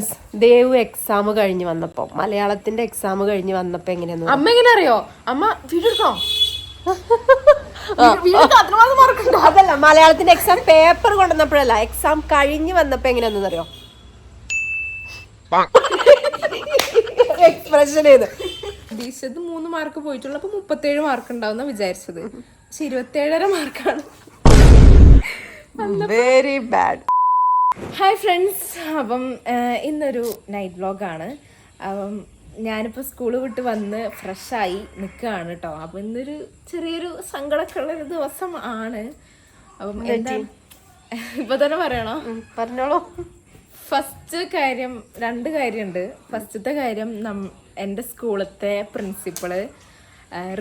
Friends Dev exam കഴിഞ്ഞ് വന്നപ്പോ മലയാളത്തിന്റെ എക്സാം കഴിഞ്ഞ് വന്നപ്പോ എങ്ങനെയാന്ന് അമ്മ എങ്ങനെ അറിയോ അമ്മ മാർക്കുണ്ടോ അതല്ല മലയാളത്തിന്റെ എക്സാം പേപ്പർ കൊണ്ടുവന്നപ്പോഴല്ല എക്സാം കഴിഞ്ഞ് വന്നപ്പോ എങ്ങനെയാണെന്ന് അറിയോ എക്സ്പ്രഷൻ ചെയ്ത് പ്രതീക്ഷിച്ചത് മൂന്ന് മാർക്ക് പോയിട്ടുള്ള അപ്പൊ മുപ്പത്തേഴ് മാർക്ക് ഉണ്ടാവുന്ന വിചാരിച്ചത്. പക്ഷെ ഇരുപത്തേഴര മാർക്കാണ് വെരി ബാഡ് ഹായ് ഫ്രണ്ട്സ് അപ്പം ഇന്നൊരു നൈറ്റ് വ്ളോഗാണ് അപ്പം ഞാനിപ്പോൾ സ്കൂൾ വിട്ട് വന്ന് ഫ്രഷായി നിൽക്കുകയാണ് കേട്ടോ അപ്പം ഇന്നൊരു ചെറിയൊരു സങ്കടമൊക്കെ ഉള്ള ഒരു ദിവസം ആണ്. അപ്പം എന്താ ഇപ്പൊ തന്നെ പറയണോ? പറഞ്ഞോളൂ. ഫസ്റ്റ് കാര്യം രണ്ട് കാര്യമുണ്ട് ഫസ്റ്റത്തെ കാര്യം നം എന്റെ സ്കൂളത്തെ പ്രിൻസിപ്പൾ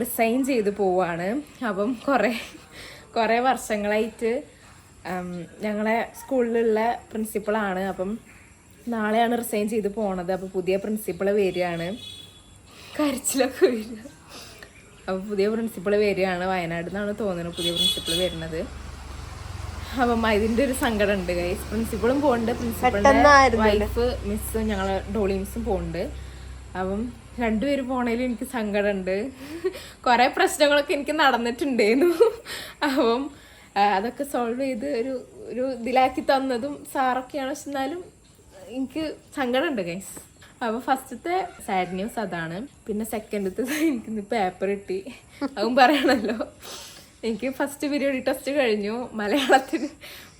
റിസൈൻ ചെയ്ത് പോവാണ്. അപ്പം കുറേ കുറേ വർഷങ്ങളായിട്ട് ഞങ്ങളെ സ്കൂളിലുള്ള പ്രിൻസിപ്പളാണ്. അപ്പം നാളെയാണ് റിസൈൻ ചെയ്ത് പോണത്. അപ്പോൾ പുതിയ പ്രിൻസിപ്പൾ വരികയാണ്. കരച്ചിലൊക്കെ വരിക. അപ്പോൾ പുതിയ പ്രിൻസിപ്പൾ വരികയാണ്. വയനാട് നിന്നാണ് തോന്നുന്നത് പുതിയ പ്രിൻസിപ്പൾ വരുന്നത്. അപ്പം ഇതിന്റെ ഒരു സങ്കടം ഉണ്ട് ഗൈസ് പ്രിൻസിപ്പളും പോകുന്നുണ്ട് പ്രിൻസിപ്പളിന്റെ വൈഫ് മിസ്സും ഞങ്ങളെ ഡോളി മിസ്സും പോകുന്നുണ്ട് അപ്പം രണ്ടുപേരും പോണേലും എനിക്ക് സങ്കടമുണ്ട് കുറേ പ്രശ്നങ്ങളൊക്കെ എനിക്ക് നടന്നിട്ടുണ്ടായിരുന്നു അപ്പം അതൊക്കെ സോൾവ് ചെയ്ത് ഒരു ഒരു ഇതിലാക്കി തന്നതും സാറൊക്കെയാണ്. പക്ഷെ എന്നാലും എനിക്ക് സങ്കടമുണ്ട് ഗൈസ് അപ്പോൾ ഫസ്റ്റത്തെ സാഡ് ന്യൂസ് അതാണ്. പിന്നെ സെക്കൻഡത്തെ എനിക്ക് പേപ്പർ കിട്ടി. അതും പറയണല്ലോ. എനിക്ക് ഫസ്റ്റ് പീരിയഡ് ടെസ്റ്റ് കഴിഞ്ഞു. മലയാളത്തിന്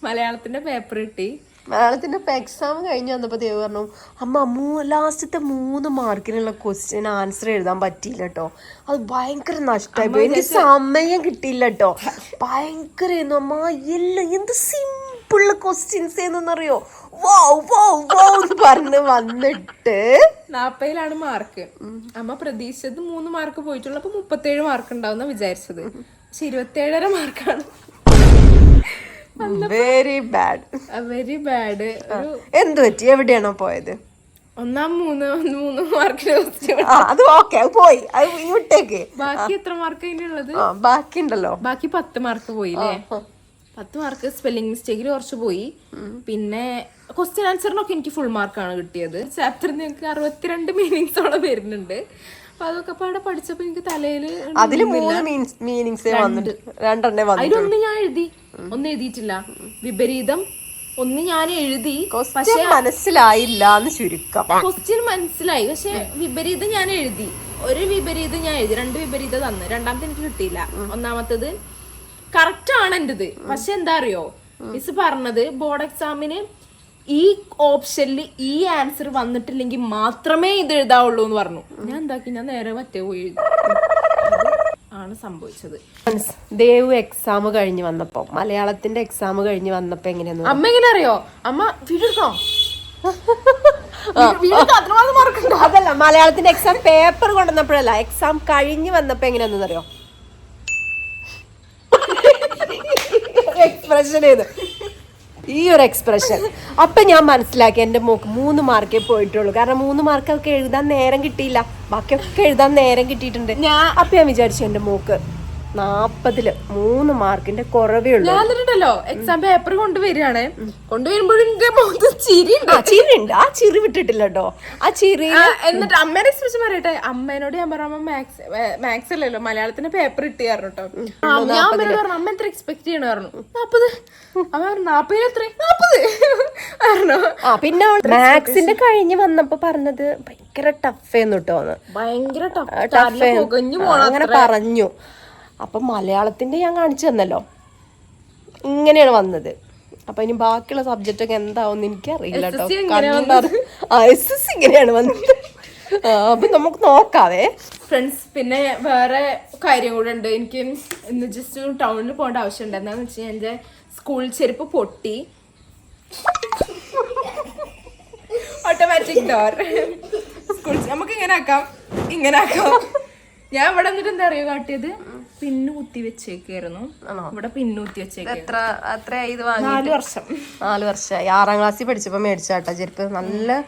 മലയാളത്തിന്റെ പേപ്പർ കിട്ടി. മലയാളത്തിന്റെ എക്സാം കഴിഞ്ഞ് വന്നപ്പോൾ ദേവ് പറഞ്ഞു അമ്മ മൂ ലാസ്റ്റത്തെ മൂന്ന് മാർക്കിനുള്ള ക്വസ്റ്റ്യൻ ആൻസർ എഴുതാൻ പറ്റിയില്ല കേട്ടോ അത് ഭയങ്കര നഷ്ടമായി പോയി. എനിക്ക് സമയം കിട്ടിയില്ല കേട്ടോ ഭയങ്കര അമ്മ എല്ലാം എന്ത് സിമ്പിൾ ക്വസ്റ്റ്യൻസ് എന്നറിയോ വാവ് വാവ് വാവ് എന്ന് പറഞ്ഞ് വന്നിട്ട് നാപ്പയിലാണ് മാർക്ക് അമ്മ പ്രതീക്ഷിച്ചത് മൂന്ന് മാർക്ക് പോയിട്ടുള്ളപ്പോൾ അപ്പൊ മുപ്പത്തേഴ് മാർക്ക് ഉണ്ടാവുന്ന വിചാരിച്ചത്. പക്ഷെ ഇരുപത്തേഴര മാർക്കാണ് വെരി ബാഡ് വെരി ബാഡ് എന്ത് പറ്റി? എവിടെയാണോ പോയത്? ഒന്നാം മൂന്ന് മൂന്ന് മാർക്ക് അത് ഓക്കെ പോയി. അത് ഇനി വിട്ടേക്ക്. ബാക്കി എത്ര മാർക്ക് ഉള്ളത് ബാക്കി ഉണ്ടല്ലോ ബാക്കി പത്ത് മാർക്ക് പോയില്ലേ? പത്ത് മാർക്ക് സ്പെല്ലിംഗ് മിസ്റ്റേക്കിൽ കുറച്ച് പോയി. പിന്നെ ക്വസ്റ്റ്യൻ ആൻസറിനൊക്കെ എനിക്ക് ഫുൾ മാർക്കാണ് കിട്ടിയത്. ചാപ്റ്ററിന് ഞങ്ങൾക്ക് അറുപത്തിരണ്ട് മീനിങ്സോളം വരുന്നുണ്ട്. അപ്പൊ അതൊക്കെ പാടെ പഠിച്ചപ്പോ എനിക്ക് തലയിൽ അതിൽ മൂന്ന് മീനിങ്സേ വന്നിട്ട് രണ്ടെണ്ണേ അതിലൊന്ന് ഞാൻ എഴുതി. ഒന്നും എഴുതിയിട്ടില്ല. വിപരീതം. ഒന്ന് ഞാൻ എഴുതി. പക്ഷെ മനസ്സിലായില്ല എന്ന് ചുരുക്കം. ക്വസ്റ്റ്യൻ മനസ്സിലായി. പക്ഷെ വിപരീതം ഞാൻ എഴുതി. ഒരു വിപരീതം ഞാൻ എഴുതി. രണ്ട് വിപരീതം തന്നു. രണ്ടാമത്തെ എനിക്ക് കിട്ടിയില്ല. ഒന്നാമത്തത് കറക്റ്റ് ആണ് എന്റേത്. പക്ഷെ എന്താ അറിയോ? മിസ് പറഞ്ഞത് ബോർഡ് എക്സാമിന് ഈ ഓപ്ഷനിൽ ഈ ആൻസർ വന്നിട്ടില്ലെങ്കിൽ മാത്രമേ ഇത് എഴുതാവുള്ളൂ എന്ന് പറഞ്ഞു. ഞാൻ എന്താക്കി? ഞാൻ നേരെ മറ്റേ പോയി എഴുതി. ആണ് സംഭവിച്ചത്. ദേവു എക്സാം കഴിഞ്ഞ് വന്നപ്പോ മലയാളത്തിന്റെ എക്സാം കഴിഞ്ഞ് വന്നപ്പോ എങ്ങനെയാന്ന് അമ്മ എങ്ങനെ അറിയോ? അമ്മ മാർക്കുണ്ടോ അതല്ല മലയാളത്തിന്റെ എക്സാം പേപ്പർ കൊണ്ടുവന്നപ്പോഴല്ല എക്സാം കഴിഞ്ഞ് വന്നപ്പോ എങ്ങനെയാന്ന് അറിയോ? എക്സ്പ്രഷൻ ചെയ്ത് ഈ ഒരു എക്സ്പ്രഷൻ അപ്പൊ ഞാൻ മനസ്സിലാക്കി എന്റെ മോക്ക് മൂന്ന് മാർക്കേ പോയിട്ടുള്ളൂ. കാരണം മൂന്ന് മാർക്കൊക്കെ എഴുതാൻ നേരം കിട്ടിയില്ല. ബാക്കിയൊക്കെ എഴുതാൻ നേരം കിട്ടിയിട്ടുണ്ട്. ഞാൻ അപ്പൊ ഞാൻ വിചാരിച്ചു എന്റെ മോക്ക് നാപ്പതിൽ മൂന്ന് മാർക്കിന്റെ കുറവേ ഉള്ളൂ. ഞാൻ എന്നിട്ടുണ്ടല്ലോ എക്സാം പേപ്പർ കൊണ്ടുവരികയാണ്. കൊണ്ടുവരുമ്പോഴും ചിരി ചിരി ഉണ്ട് ആ ചിരി വിട്ടിട്ടില്ല കേട്ടോ ആ ചിരി എന്നിട്ട് അമ്മേനെ സ്പെച്ച് പറയട്ടെ? അമ്മേനോട് ഞാൻ പറഞ്ഞു മാക്സ് മാത്സ് മാത്സ് അല്ലല്ലോ മലയാളത്തിന്റെ പേപ്പർ കിട്ടിയായിരുന്നു കേട്ടോ ആ, ഞാൻ പറഞ്ഞു അമ്മ എത്ര എക്സ്പെക്ട് ചെയ്യണ പറഞ്ഞു. നാപ്പത്. അമ്മ പറഞ്ഞു നാപ്പതിൽ എത്ര? നാപ്പത്. പറഞ്ഞു. ആ പിന്നെ മാത്സിന്റെ കഴിഞ്ഞ് വന്നപ്പോ പറഞ്ഞത് ഭയങ്കര ടഫേന്ന് കേട്ടോന്ന് ഭയങ്കര ടഫ് അങ്ങനെ പറഞ്ഞു. അപ്പൊ മലയാളത്തിന്റെ ഞാൻ കാണിച്ചു തന്നല്ലോ. ഇങ്ങനെയാണ് വന്നത്. അപ്പം ഇനി ബാക്കിയുള്ള സബ്ജക്റ്റ് ഒക്കെ എന്താവും എനിക്കറിയില്ല കേട്ടോ. ആ എസ് എസ് ഇങ്ങനെയാണ് വന്നത്. അപ്പം നമുക്ക് നോക്കാവേ. ഫ്രണ്ട്സ് പിന്നെ വേറെ കാര്യം കൂടെ ഉണ്ട്. എനിക്ക് ഇന്ന് ജസ്റ്റ് ടൗണിൽ പോകേണ്ട ആവശ്യമുണ്ട് എന്താണെന്ന് വെച്ച് കഴിഞ്ഞാൽ എന്റെ സ്കൂൾ ചെരുപ്പ് പൊട്ടി. ഓട്ടോമാറ്റിക് ഡോർ സ്കൂൾ നമുക്ക് ഇങ്ങനെ ആക്കാം. ഇങ്ങനെ ആക്കാം. ഞാൻ ഇവിടെ എന്നിട്ട് എന്താ അറിയോ കാട്ടിയത്? പിന്നു കുത്തി വെച്ചേക്കായിരുന്നു ഇവിടെ പിന്നു കുത്തി വെച്ചേക്കായിരുന്നു എത്ര ഇത് നാല് വർഷം. നാല് വർഷമായി. ആറാം ക്ലാസ്സിൽ പഠിച്ചപ്പോ മേടിച്ചാട്ടോ ചെരുപ്പ്. നല്ല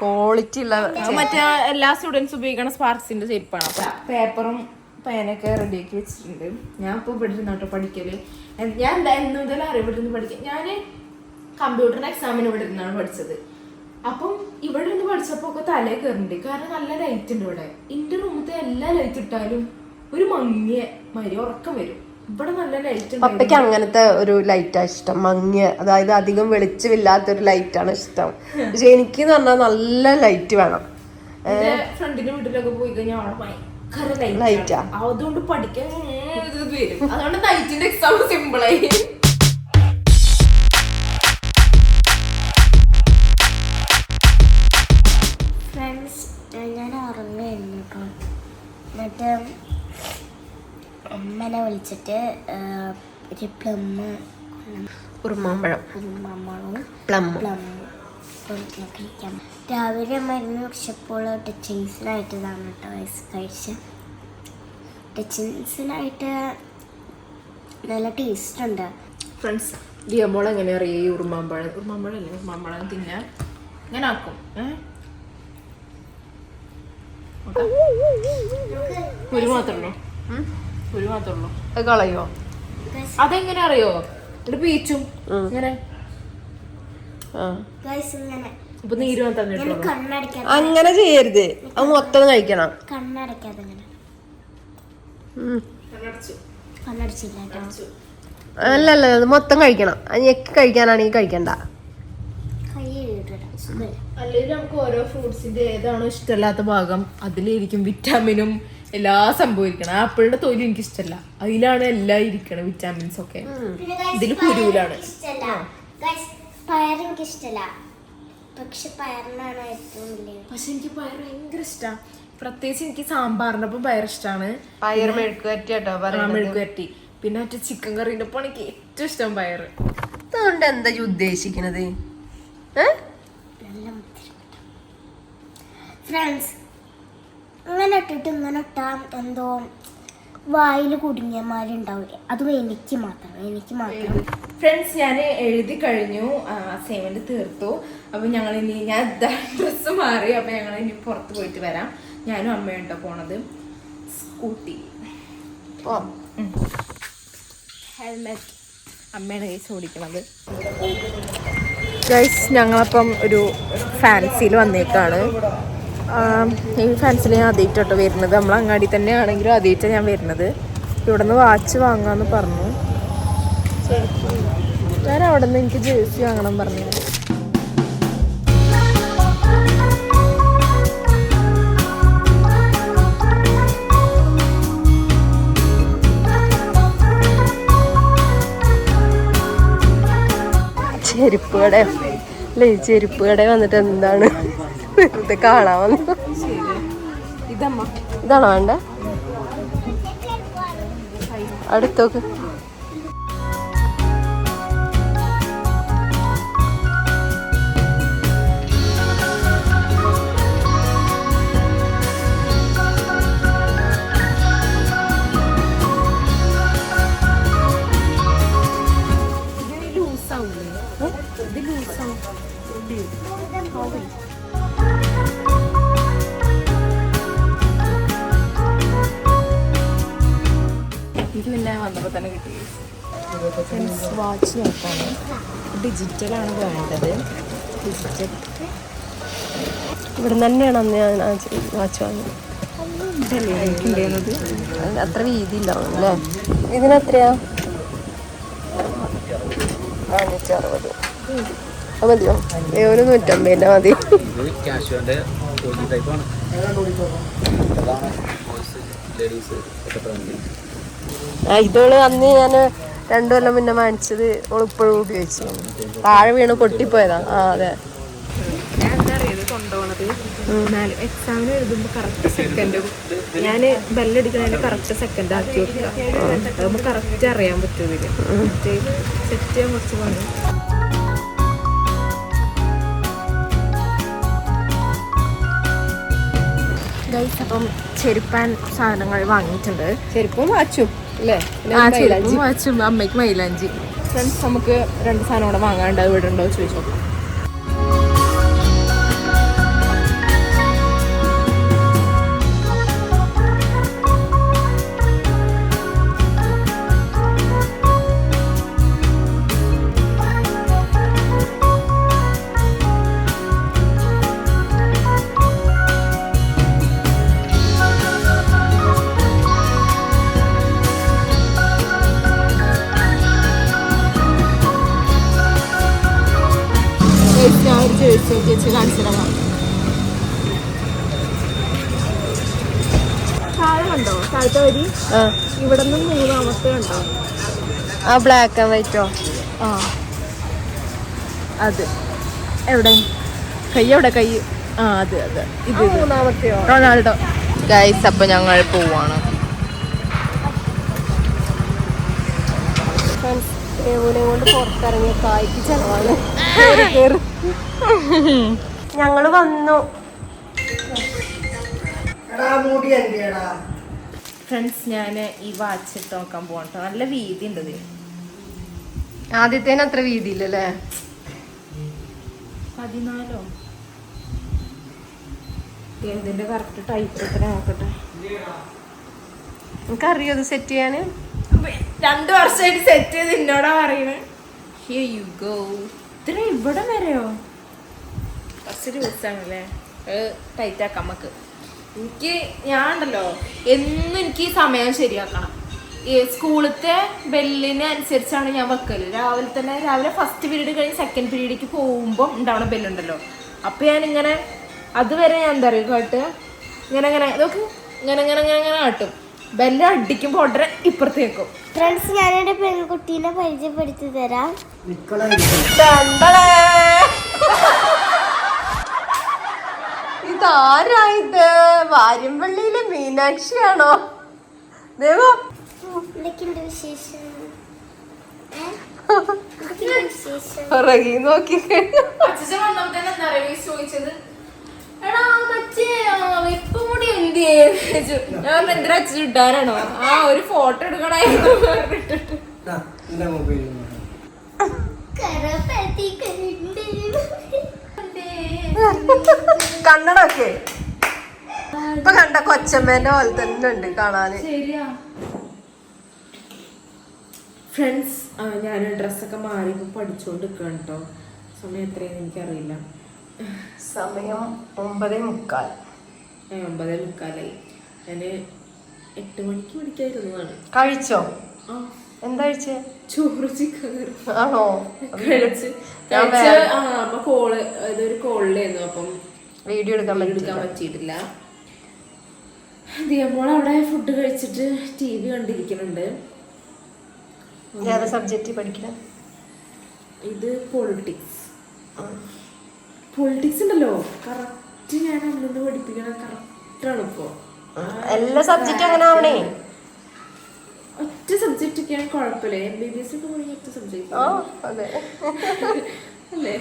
ക്വാളിറ്റി ഉള്ള മറ്റേ എല്ലാ സ്റ്റുഡൻസ് ഉപയോഗിക്കുന്ന സ്പാർക്സിന്റെ ചെരുപ്പാണ്. അപ്പൊ പേപ്പറും പേനൊക്കെ റെഡിയാക്കി വെച്ചിട്ടുണ്ട്. ഞാൻ ഇപ്പോൾ ഇവിടെ ഇരുന്നോട്ടോ പഠിക്കൽ. ഞാൻ എന്താ എന്ന് മുതൽ അറിവ് ഇവിടെ നിന്ന് പഠിക്കാം ഞാൻ കമ്പ്യൂട്ടറിന് എക്സാമിന് ഇവിടെ ഇരുന്നാണ് പഠിച്ചത്. അപ്പം ഇവിടെ നിന്ന് പഠിച്ചപ്പോ ഒക്കെ തലേ കയറുന്നുണ്ട് കാരണം നല്ല ലൈറ്റ് ഉണ്ട് ഇവിടെ. എന്റെ റൂമത്തെ എല്ലാ ലൈറ്റ് ഇട്ടാലും ഒരു മങ്ങിയ മരി ഉറക്കം വരും. ഇവിടെ നല്ല ലൈറ്റ് പപ്പയ്ക്ക് അങ്ങനത്തെ ഒരു ലൈറ്റാ ഇഷ്ടം. മങ്ങിയ അതായത് അധികം വെളിച്ചമില്ലാത്ത വെളിച്ചമില്ലാത്തൊരു ലൈറ്റാണ് ഇഷ്ടം. പക്ഷെ എനിക്ക് എന്ന് പറഞ്ഞാൽ നല്ല ലൈറ്റ് വേണം. ഫ്രണ്ടിന്റെ വീട്ടിലൊക്കെ പോയി കഴിഞ്ഞാൽ അവിടെ ഭയങ്കര ലൈറ്റ്? അതുകൊണ്ട് പഠിക്കാൻ അതുകൊണ്ട് നൈറ്റിന്റെ എക്സാം സിമ്പിളായി വിളിച്ചിട്ട് ഒരു പ്ലം ഉറുമാമ്പഴം ഉറുമാമ്പഴവും പ്ലം പ്ലം കഴിക്കാം രാവിലെ മരുന്ന് കുടിച്ചപ്പോൾ ടച്ചിങ്സിനായിട്ടതാണ് കേട്ടോ ഐസ് കഴിച്ച് ടച്ചിങ്സിനായിട്ട് നല്ല ടേസ്റ്റ് ഉണ്ട്. ഫ്രണ്ട്സ് ദിയമോൾ എങ്ങനെ അറിയാം ഈ ഉറുമാമ്പഴം ഉറുമാമ്പഴം അല്ലേ ഉറുമാമ്പഴം തിന്നാൻ ഇങ്ങനെ ആക്കും. ഒരു ഒരു ഉള്ളൂ. ഒരു മാത്രമല്ലോ അത് കളയോ? അതെങ്ങനെ അറിയോ? ഒരു പീച്ചും. ഇങ്ങനെ. ആ. ഗൈസ് ഇങ്ങനെ. ഇപ്പൊ നീര് അങ്ങനെ ചെയ്യരുത്. അത് മൊത്തം കഴിക്കണം. കണ്ണടയ്ക്കാതെ ഇങ്ങനെ. ഉം. കണ്ണടച്ചില്ല കേട്ടോ. അല്ല അല്ല അത് മൊത്തം കഴിക്കണം. അത് ഞെക്കി കഴിക്കാനാണെങ്കിൽ കഴിക്കണ്ട. അല്ലെങ്കിൽ നമുക്ക് ഓരോ ഫ്രൂട്ട്സിന്റെ ഏതാണോ ഇഷ്ടമല്ലാത്ത ഭാഗം അതിലിരിക്കും വിറ്റാമിനും എല്ലാ സംഭവം ഇരിക്കണം ആപ്പിളിന്റെ തൊലി എനിക്ക് ഇഷ്ടമല്ല അതിലാണ് എല്ലാം ഇരിക്കണം വിറ്റാമിൻസ് ഒക്കെ. ഇതിൽ കുരുവിലാണ്. ഇഷ്ടല്ല Guys, പയർ എനിക്ക് ഇഷ്ടല്ല പക്ഷെ പയറിനാണ് ഏറ്റവും വലിയ പക്ഷെ എനിക്ക് പയർ ഭയങ്കര ഇഷ്ടമാണ് പ്രത്യേകിച്ച് എനിക്ക് സാമ്പാറിന്റെ ഒപ്പം പയർ ഇഷ്ടമാണ് പയർ മെഴുക്ക് പറ്റിയാട്ടോ മെഴുക്ക് വരട്ടി പിന്നെ മറ്റേ ചിക്കൻ കറീന്റെ ഒപ്പം എനിക്ക് ഏറ്റവും ഇഷ്ടം പയർ അതുകൊണ്ട് എന്താ ഈ ഉദ്ദേശിക്കണത്? ഫ്രണ്ട്സ് ഇങ്ങനെ ഇട്ടിട്ട് ഇങ്ങനെ ഇട്ടാ എന്തോ വായിൽ കുടുങ്ങിയമാരുണ്ടാവില്ലേ അതും എനിക്ക് മാത്രം എനിക്ക് മാത്രം. ഫ്രണ്ട്സ് ഞാൻ എഴുതി കഴിഞ്ഞു. അസൈൻമെന്റ് തീർത്തു. അപ്പൊ ഞങ്ങൾ ഇനി ഞാൻ ഡ്രസ്സ് മാറി അപ്പൊ ഞങ്ങൾ ഇനി പുറത്ത് പോയിട്ട് വരാം. ഞാനും അമ്മയുണ്ടോ പോണത്? സ്കൂട്ടി. ഓ ഹെൽമെറ്റ് അമ്മയാണ് കേസ് ഓടിക്കണത് ഗൈസ് ഞങ്ങളപ്പം ഒരു ഫാൻസിയിൽ വന്നേക്കാണ്. ഈ ഫാൻസിൽ ഞാൻ ആദ്യമായിട്ടോ വരുന്നത്. നമ്മൾ അങ്ങാടി തന്നെ ആണെങ്കിലും ആദ്യമായിട്ടാണ് ഞാൻ വരുന്നത്. ഇവിടെ നിന്ന് വാച്ച് വാങ്ങാന്ന് പറഞ്ഞു. ഞാൻ അവിടെ നിന്ന് എനിക്ക് ജേഴ്സി വാങ്ങണം പറഞ്ഞു. ചെരുപ്പ് കട. അല്ലേ ചെരുപ്പ് കട വന്നിട്ട് എന്താണ്? വെറുതെ കാണാൻ വന്നു ഇതാണോ വേണ്ട? അടുത്തോക്ക് പിന്നെ വന്നപ്പോൾ തന്നെ കിട്ടി. ഫ്രണ്ട്സ് വാച്ച് നോക്കാണ്. ഡിജിറ്റലാണ് വേണ്ടത്. ഡിജിറ്റൽ ഇവിടെ തന്നെയാണ് അന്ന് ഞാൻ വാച്ച് വാങ്ങിയത്. അത്ര വീതി ഉണ്ടാവും അല്ലേ? ഇതിനെത്രയാ നാനൂറ്റി അറുപത് മതിയോ? ഒരു നൂറ്റമ്പതിന്റെ മതി. ലേഡീസ് ഇതോൾ അന്ന് ഞാൻ രണ്ടു കൊല്ലം മുന്നേ വാങ്ങിച്ചത് ഓൾ ഇപ്പോഴും ഉപയോഗിച്ചു. താഴെ വീണ് പൊട്ടിപ്പോയതാ. ആ അതെ. കൊണ്ടുപോണത് നാല് എക്സാമിന് എഴുതുമ്പോൾ കറക്റ്റ് സെക്കൻഡ് ഞാൻ ബെല്ലടിക്കുന്നതിന് കറക്റ്റ് സെക്കൻഡ് ആക്കി വെക്കുക അതാകുമ്പോൾ കറക്റ്റ് അറിയാൻ പറ്റുന്നില്ല സെറ്റ് ചെയ്യാൻ കുറച്ച് പണി. ഗൈസ് അപ്പം ചെരുപ്പാൻ സാധനങ്ങൾ വാങ്ങിയിട്ടുണ്ട്. ചെരുപ്പും വാച്ചും അല്ലേ? ആ ചെരുപ്പും വാച്ചും അമ്മയ്ക്ക് മൈലാഞ്ചി. ഫ്രണ്ട്സ് നമുക്ക് രണ്ട് സാധനം കൂടെ വാങ്ങാണ്ട് അത് ഇവിടെ ഉണ്ടോ ചോദിച്ചു നോക്കാം ഇവിടെ നിന്ന് മൂന്നാമത്തെ കണ്ടോ ആ ബ്ലാക്ക് ആൻഡ് വൈറ്റോ ആ. അത്. എവിടെ? കൈ എവിടെ? കൈ. ആ അത് അത്. ഇത്. മൂന്നാമത്തെയോ റൊണാൾഡോ. ഗൈസ് അപ്പൊ ഞങ്ങൾ പോവാണ്. ദേവുനെ കൊണ്ട് പുറത്തിറങ്ങിയ കായ്ക്ക് ചെലവാണ്. ഞങ്ങൾ വന്നു. ഫ്രണ്ട്സ് ഞാൻ ഈ വാച്ച് ഇട്ട് നോക്കാൻ പോകട്ടോ നല്ല വീതി ഉണ്ട് ഇതിന്. ആദ്യത്തേന് അത്ര വീതിയില്ലല്ലേ? പതിനാലോ? ഇതിന്റെ കറക്റ്റ് ടൈപ്പ് എത്ര നോക്കട്ടെ. എനിക്കറിയോ അത് സെറ്റ് ചെയ്യാന് രണ്ടു വർഷമായിട്ട് സെറ്റ് ചെയ്ത് എന്നോടാ പറയണേ. ഹിയർ യു ഗോ ഇത്ര ഇവിടെ വരെയോ? കുറച്ച് ദിവസമാണല്ലേ? ടൈറ്റ് ആക്കാം നമുക്ക്. എനിക്ക് ഞാൻ ഉണ്ടല്ലോ എന്നും എനിക്ക് ഈ സമയം ശരിയാക്കണം. ഈ സ്കൂളത്തെ ബെല്ലിനെ അനുസരിച്ചാണ് ഞാൻ വെക്കൽ. രാവിലെ തന്നെ രാവിലെ ഫസ്റ്റ് പീരീഡ് കഴിഞ്ഞ് സെക്കൻഡ് പീരീഡിലേക്ക് പോകുമ്പോൾ ഉണ്ടാവണ ബെല്ലുണ്ടല്ലോ. അപ്പം ഞാൻ ഇങ്ങനെ അതുവരെ ഞാൻ എന്താ പറയുക കേട്ട്? ഇങ്ങനെ ഇങ്ങനെ നോക്ക്. ഇങ്ങനെ ഇങ്ങനെ ഇങ്ങനെ ഇങ്ങനെ കാട്ടും. ബെല്ല് അടിക്കുമ്പോൾ ഉടനെ ഇപ്പുറത്തേക്കും ഫ്രണ്ട്സ് ഞാൻ എന്റെ പെൺകുട്ടീനെ പരിചയപ്പെടുത്തി തരാം. ഇതാരാ ഇത് വാര്യമ്പള്ളിയിലെ മീനാക്ഷിയാണോ? ദേവോ. പിറകി നോക്കി ചോദിച്ചത്? എടാ മറ്റേ കൂടി എന്ത് ഞാൻ എന്തിനാ അച്ഛൻ ആ ഒരു ഫോട്ടോ എടുക്കണായിരുന്നു. കണ്ണടൊക്കെ. ഇപ്പൊ കണ്ട കൊച്ചമ്മേന്റെ പോലെ തന്നെ ഉണ്ട് കാണാന്. ഫ്രണ്ട്സ് ഞാൻ ഡ്രസ്സൊക്കെ മാറി പഠിച്ചുകൊണ്ട് നിൽക്കണം കേട്ടോ സമയം എത്രയെന്ന് എനിക്കറിയില്ല. സമയം ഒമ്പതേ മുക്കാൽ. ഒമ്പതേ മുക്കാലായി. ഞാൻ എട്ട് മണിക്ക് പഠിക്കാതിരുന്നതാണ് കഴിച്ചോ? എന്താ കഴിച്ചേ? ചോറ് ചിക്കൻ ആണോ? കഴിച്ച്. അപ്പൊ കോൾ ഇതൊരു കോളിലായിരുന്നു അപ്പം വീഡിയോ എടുക്കാൻ എടുക്കാൻ പറ്റിയിട്ടില്ല. ദിയമ്മോൾ അവിടെ ഫുഡ് കഴിച്ചിട്ട് ടി വി കണ്ടിരിക്കുന്നുണ്ട് ഏതാ സബ്ജക്റ്റ് പഠിക്കണം? ഇത് പൊളിറ്റിക്സ് പൊളിറ്റിക്സ് ഉണ്ടല്ലോ. കറക്റ്റ് ഞാൻ അന്ന് പഠിപ്പിക്കണ കറക്റ്റാണ് ഇപ്പോ. എല്ലാ സബ്ജക്റ്റ് അങ്ങനെ ആവണേ. ഒറ്റ സബ്ജക്റ്റ് ഒക്കെയാണ് കുഴപ്പമില്ല. എം ബി ബി എസ് ഒക്കെ പോയി ഒറ്റ സബ്ജക്റ്റ് അതെ. അല്ലേ?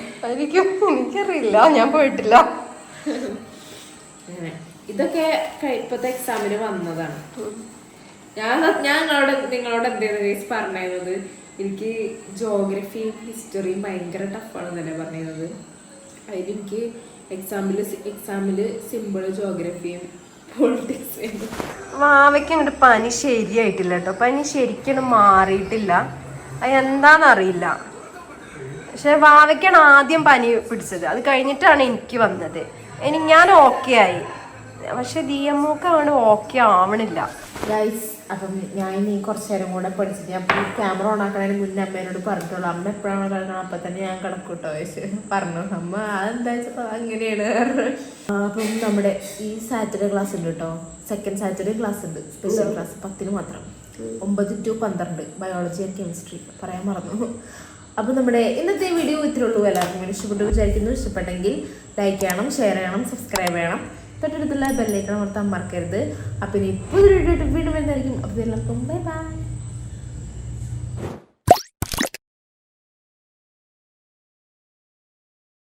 എനിക്കറിയില്ല. ഞാൻ പോയിട്ടില്ല. ഇതൊക്കെ ഇപ്പത്തെ എക്സാമിന് വന്നതാണ്. ഞാൻ ഞാൻ നിങ്ങളോട് നിങ്ങളോട് എന്തായിരുന്നു ഗൈസ് പറഞ്ഞത് എനിക്ക് ജോഗ്രഫിയും ഹിസ്റ്ററിയും ഭയങ്കര ടഫാണെന്നല്ലേ പറഞ്ഞത് അതിലെനിക്ക് എക്സാമിൽ എക്സാമിൽ സിമ്പിൾ ജോഗ്രഫിയും പൊളിറ്റിക്സും മാവയ്ക്ക് അങ്ങോട്ട് പനി ശരിയായിട്ടില്ല കേട്ടോ പനി ശരിക്കും മാറിയിട്ടില്ല. അത് എന്താണെന്നറിയില്ല പക്ഷെ വാവയ്ക്കാണ് ആദ്യം പനി പിടിച്ചത്. അത് കഴിഞ്ഞിട്ടാണ് എനിക്ക് വന്നത്. ഇനി ഞാൻ ഓക്കെ ആയി. പക്ഷെ ഡി എം ഒക്കെ അങ്ങോട്ട് ഓക്കെ ആവണില്ല. ഗൈസ് അപ്പം ഞാൻ ഇനി കുറച്ച് നേരം കൂടെ പഠിച്ചിട്ട് ഞാൻ ഈ ക്യാമറ ഓൺ ആക്കണതിന് മുന്നേ അമ്മേനോട് പറഞ്ഞോളൂ അമ്മ എപ്പോഴാണ് കിടക്കണം അപ്പം തന്നെ ഞാൻ കിടക്കൂട്ടോ വെച്ച് പറഞ്ഞു. അമ്മ അതെന്താ വെച്ചപ്പോൾ അങ്ങനെയാണ് അപ്പം നമ്മുടെ ഈ സാറ്റർഡേ ക്ലാസ് ഉണ്ട് കേട്ടോ സെക്കൻഡ് സാറ്റർഡേ ക്ലാസ് ഉണ്ട്. സ്പെഷ്യൽ ക്ലാസ് പത്തിന് മാത്രം. ഒമ്പത് ടു പന്ത്രണ്ട്. ബയോളജി ആൻഡ് കെമിസ്ട്രി പറയാൻ മറന്നു. അപ്പോൾ നമ്മുടെ ഇന്നത്തെ വീഡിയോ ഇത്രയുള്ളൂ എല്ലാവർക്കും ഇഷ്ടപ്പെട്ടു വിചാരിക്കുന്നു. ഇഷ്ടപ്പെട്ടെങ്കിൽ ലൈക്ക് ചെയ്യണം ഷെയർ ചെയ്യണം സബ്സ്ക്രൈബ് ചെയ്യണം. തൊട്ടടുത്തുള്ള ബെല്ലേക്കണം ഓർത്താൻ മറക്കരുത്. അപ്പം ഇനി പുതിയൊരു വീണ്ടും വരുന്നതായിരിക്കും. അപ്പോൾ എല്ലാവർക്കും ബൈ ബൈ